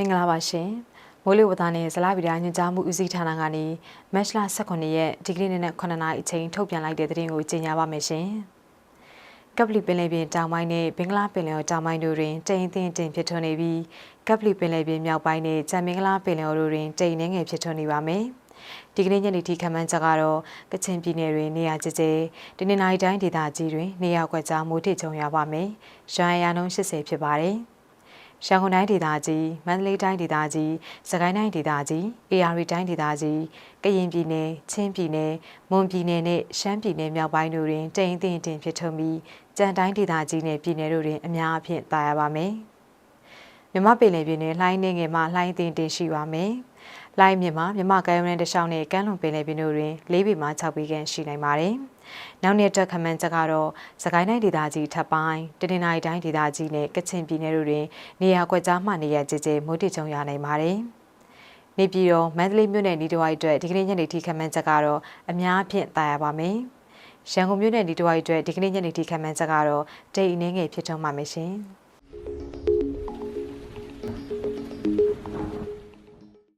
င်္ဂလာပါရှင်မိုးလေဝသနဲ့ဇလဗီဒါညွှန်ကြားမှုဦးစီးဌာနကနေမတ်လ18ရက်ဒီကနေ့နေ့နဲ့9နာရီအချိန်ထုတ်ပြန်လိုက်တဲ့သတင်းကိုကြေညာပါမယ်ရှင်ကပလီပင်လယ်ပြင်တောင်ပိုင်းနဲ့ဘင်္ဂလားပင်လယ်အော်တောင်ပိုင်းတို့တွင်တိမ်အထင်တင်ဖြစ်ထွန်းနေပြီးကပလီပင်လယ်ပြင်မြောက်ပိုင်းနဲ့ကြံမင်္ဂလာပင်လယ်အော်တို့တွင်တိမ်နှငယ်ဖြစ်ထွန်းနေပါမယ်ဒီကနေ့ညနေထိခန့်မှန်းချက်ကတော့ကချင်ပြည်နယ်တွင်နေရာကျကျဒီနေ့နိုင်တိုင်းဒေသကြီးတွင်နေရာကွက်ကြားမိုးထစ်ချုံရပါမယ်။ရွာရနှုန်း80ဖြစ်ပါတယ်။ ရန်ကုန်တိုင်းဒေသကြီးမန္တလေးတိုင်းဒေသကြီးစကိုင်းတိုင်းဒေသကြီးအေရရီတိုင်းဒေသကြီးကရင်ပြည်နယ်ချင်းပြည်နယ်မွန်ပြည်နယ်နဲ့ရှမ်းပြည်နယ်မြောက်ပိုင်းတို့တွင်တိမ်အထင်တင်ဖြစ်ထွန်းပြီးကြံတိုင်းဒေသကြီးနဲ့ပြည်နယ်တို့တွင်အများအပြားတာယာပါမယ်မြမပင်လယ်ပြင်နဲ့လှိုင်းနေငယ်မှလှိုင်းအထင်တင်ရှိပါမယ် လိုင်းမြစ်မှာမြမကမ်းရိုးတန်းတစ်လျှောက်နဲ့ကမ်းလွန်ပင်လယ်ပြင်တို့တွင်၄ပေမှ6ပေခန့်ရှိနိုင်ပါတယ်။နောက်နေ့တက်ခမန်းချက်ကတော့စကိုင်းတိုင်းဒေသကြီးထပ်ပိုင်းတနင်္လာရီတိုင်းဒေသကြီးနဲ့ကချင်ပြည်နယ်တို့တွင်နေရာကွက်ကြားမှနေရာကျကျမိုးတိချုံရနိုင်ပါတယ်။နေပြည်တော်မန္တလေးမြို့နယ်ဒီတဝိုက်အတွက်ဒီကနေ့ညနေထိခမန်းချက်ကတော့အများအပြားတာယာပါမယ်။ရန်ကုန်မြို့နယ်ဒီတဝိုက်အတွက်ဒီကနေ့ညနေထိခမန်းချက်ကတော့တိတ်အနှင်းငယ်ဖြစ်ထွန်းပါမယ်ရှင်။